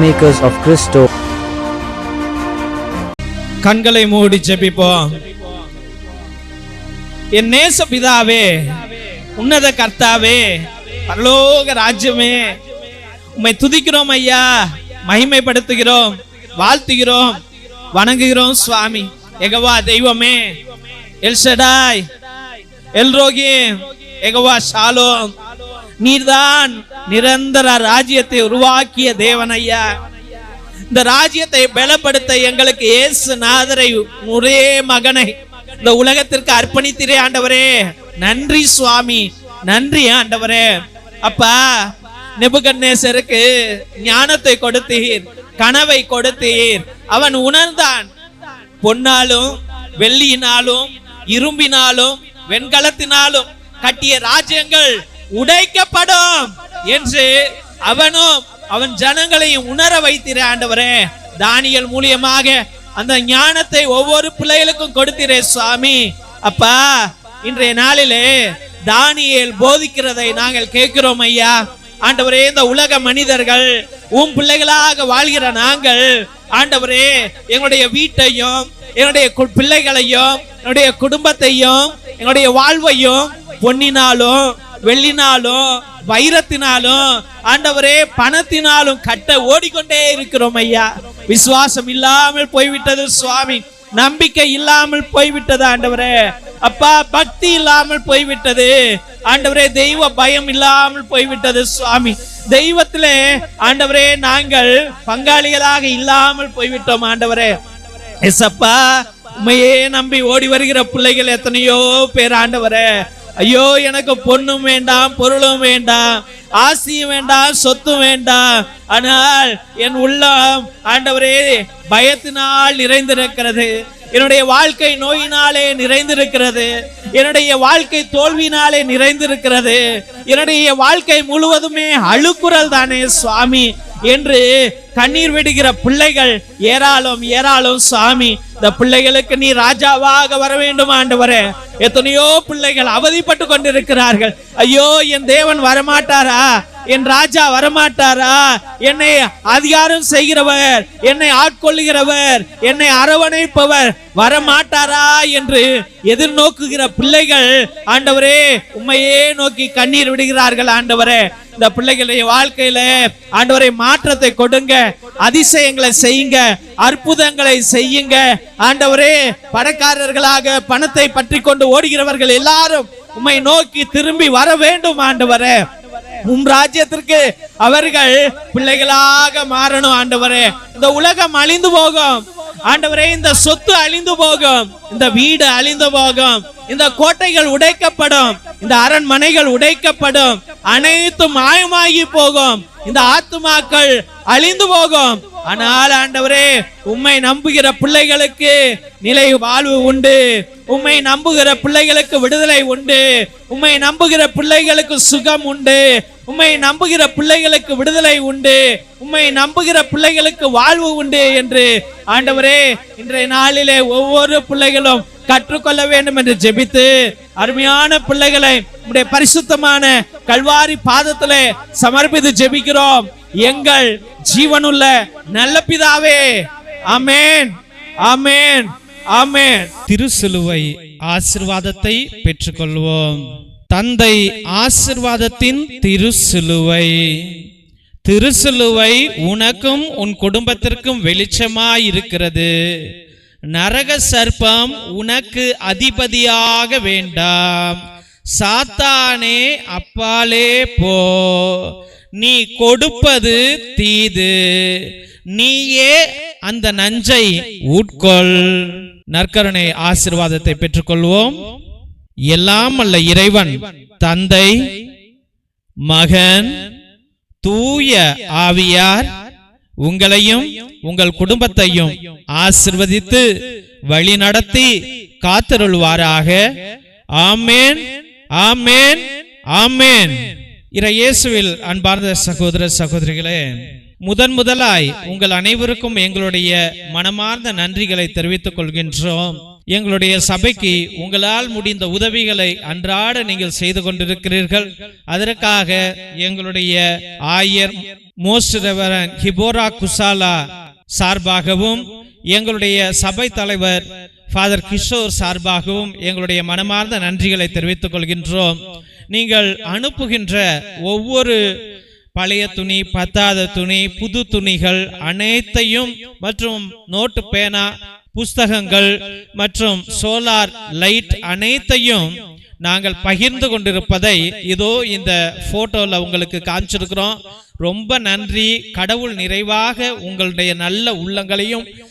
Peacemakers of Christo. கண்களை மூடி ஜெபிப்போம். என் நேச பிதாவே உன்னத கர்த்தாவே பரலோக ராஜ்யமே உம்மை துதிக்கிறோம் ஐயா மகிமைப்படுத்துகிறோம் வாழ்த்துகிறோம் வணங்குகிறோம் சுவாமி. எகவா தெய்வமே எல்ஷடாய் எல்ரோகி எகவா ஷாலோம். நீர்தான் நிரந்தர ராஜ்யத்தை உருவாக்கிய தேவன் ஐயா இந்த ராஜ்யத்தை பலப்படுத்த எங்களுக்கு இயேசு நாதரை ஒரே மகனை இந்த உலகத்திற்கு அர்ப்பணித்திரே ஆண்டவரே. நன்றி சுவாமி நன்றி ஆண்டவரே. அப்பா நெபுகன்னேசருக்கு ஞானத்தை கொடுத்தீர் கனவை கொடுத்தீர். அவன் உணர்ந்தான் பொன்னாலும் வெள்ளியினாலும் இரும்பினாலும் வெண்கலத்தினாலும் கட்டிய ராஜ்யங்கள் உடைக்கப்படும் என்று அவனும் அவன் ஜனங்களையும் உணர வைத்திரு ஆண்டவரே. தானியல் மூலியமாக அந்த ஞானத்தை ஒவ்வொரு பிள்ளைகளுக்கும் கொடுத்திரே சுவாமி. அப்பா இன்றைய நாளிலே தானியல் போதிக்கிறதை நாங்கள் கேட்கிறோம் ஐயா. ஆண்டவரே இந்த உலக மனிதர்கள் உன் பிள்ளைகளாக வாழ்கிற நாங்கள் ஆண்டவரே எங்களுடைய வீட்டையும் என்னுடைய கு- பிள்ளைகளையும் என்னுடைய குடும்பத்தையும் எங்களுடைய வாழ்வையும் பொன்னினாலும் வெள்ளினாலும் வைரத்தினாலும் ஆண்டவரே பணத்தினாலும் கட்ட ஓடிக்கொண்டே இருக்கிறோம் ஐயா. விசுவாசம் இல்லாமல் போய்விட்டது சுவாமி. நம்பிக்கை இல்லாமல் போய்விட்டது ஆண்டவரே. அப்பா பக்தி இல்லாமல் போய்விட்டது. ஆண்டவரே தெய்வ பயம் இல்லாமல் போய்விட்டது சுவாமி. தெய்வத்திலே ஆண்டவரே நாங்கள் பங்காளிகளாக இல்லாமல் போய்விட்டோம் ஆண்டவரே. எசப்பா உண்மையே நம்பி ஓடி வருகிற பிள்ளைகள் எத்தனையோ பேர் ஆண்டவரே. ஐயோ எனக்கு பொண்ணும் வேண்டாம் பொருளும் வேண்டாம் ஆசியும் வேண்டாம் சொத்தும் வேண்டாம். ஆனால் என் உள்ளம் ஆண்டவரே பயத்தினால் நிறைந்திருக்கிறது. என்னுடைய வாழ்க்கை நோயினாலே நிறைந்திருக்கிறது. என்னுடைய வாழ்க்கை தோல்வியினாலே நிறைந்திருக்கிறது. என்னுடைய வாழ்க்கை முழுவதுமே அழுக்குறல் தானே சுவாமி. என்று கண்ணீர் விடுகிற பிள்ளைகள் ஏராளம் ஏராளம் சாமி இந்த பிள்ளைகளுக்கு நீ ராஜாவாக வர வேண்டும் ஆண்டவரே. எத்தனையோ பிள்ளைகள் அவதிப்பட்டு கொண்டிருக்கிறார்கள். ஐயோ என் தேவன் வரமாட்டாரா? என் ராஜா வரமாட்டாரா? என்னை அதிகாரம் செய்கிறவர் என்னை ஆட்கொள்ளுகிறவர் என்னை அரவணைப்பவர் வரமாட்டாரா என்று எதிர்நோக்குகிற பிள்ளைகள் ஆண்டவரே உண்மையே நோக்கி கண்ணீர் விடுகிறார்கள் ஆண்டவரே. இந்த பிள்ளைகளுடைய வாழ்க்கையில ஆண்டவரை மாற்றத்தை கொடுங்க அதிசயங்களை செய்யுங்க அற்புதங்களை செய்யுங்க. ஆண்டவரே பணக்காரர்களாக பணத்தை பற்றி கொண்டு ஓடுகிறவர்கள் எல்லாரும் உம்மை நோக்கி திரும்பி வர வேண்டும் ஆண்டவரே. உம் ராஜ்யத்திற்கு அவர்கள் பிள்ளைகளாக மாறணும் ஆண்டவரே. இந்த உலகம் அழிந்து போகும். ஆண்டவரே இந்த சொத்து அழிந்து போகும். இந்த வீடு அழிந்து போகும். இந்த கோட்டைகள் உடைக்கப்படும். இந்த அரண்மனைகள் உடைக்கப்படும். அனைத்தும் மாயமாகி போகும். இந்த ஆத்துமாக்கள் அழிந்து போகும். ஆனால் ஆண்டவரே உம்மை நம்புகிற பிள்ளைகளுக்கு நிலை வாழ்வு உண்டு. உம்மை நம்புகிற பிள்ளைகளுக்கு விடுதலை உண்டு. உம்மை நம்புகிற பிள்ளைகளுக்கு சுகம் உண்டு. உம்மை நம்புகிற பிள்ளைகளுக்கு விடுதலை உண்டு. உம்மை நம்புகிற பிள்ளைகளுக்கு வாழ்வு உண்டு என்று ஆண்டவரே இன்றைய நாளிலே ஒவ்வொரு பிள்ளைகளும் கற்றுக்கொள்ள வேண்டும் என்று ஜெபித்து அருமையான பிள்ளைகளை உடைய பரிசுத்தமான கல்வாரி பாதத்திலே சமர்ப்பித்து ஜெபிக்கிறோம். எங்கள் ஜீவனுள்ள நல்ல பிதாவே அமேன் அமேன் அமேன் திருசிலுவை ஆசிர்வாதத்தை பெற்றுக்கொள்வோம். தந்தை ஆசிர்வாதத்தின் திருசிலுவை. திருசிலுவை உனக்கும் உன் குடும்பத்திற்கும் வெளிச்சமாய் இருக்கிறது நரக சர்ப்பம் உனக்கு அதிபதியாக வேண்டாம். சாத்தானே அப்பாலே போ. நீ கொடுப்பது தீது. நீயே அந்த நஞ்சை உட்கொள். நற்கருணை ஆசிர்வாதத்தை பெற்றுக்கொள்வோம். எல்லாம் அல்ல இறைவன் தந்தை மகன் தூய ஆவியார் உங்களையும் உங்கள் குடும்பத்தையும் ஆசிர்வதித்து வழி நடத்தி காத்தருள்வாராக. ஆமேன். ஆமேன். ஆமேன். இறை இயேசுவில் அன்பார்ந்த சகோதர சகோதரிகளே முதன் முதலாய் உங்கள் அனைவருக்கும் எங்களுடைய மனமார்ந்த நன்றிகளை தெரிவித்துக் கொள்கின்றோம். எங்களுடைய சபைக்கு உங்களால் முடிந்த உதவிகளை அன்றாட நீங்கள் செய்து கொண்டிருக்கிறீர்கள். அதற்காக எங்களுடைய ஆயர் மோஸ்ட் ரெவரன் ஹிபோரா குசாலா சார்பாகவும் எங்களுடைய சபை தலைவர் ஃபாதர் கிஷோர் சார்பாகவும் எங்களுடைய மனமார்ந்த நன்றிகளை தெரிவித்துக் கொள்கின்றோம். நீங்கள் அனுப்புகின்ற ஒவ்வொரு பழைய துணி பத்தாத துணி புது துணிகள் அனைத்தையும் மற்றும் நோட்டு பேனா புஸ்தகங்கள் மற்றும் சோலார் லைட் அனைத்தையும் நாங்கள் பகிர்ந்து கொண்டிருப்பதை இதோ இந்த போட்டோல உங்களுக்கு காமிச்சிருக்கிறோம். ரொம்ப நன்றி. கடவுள் நிறைவாக உங்களுடைய நல்ல உள்ளங்களையும்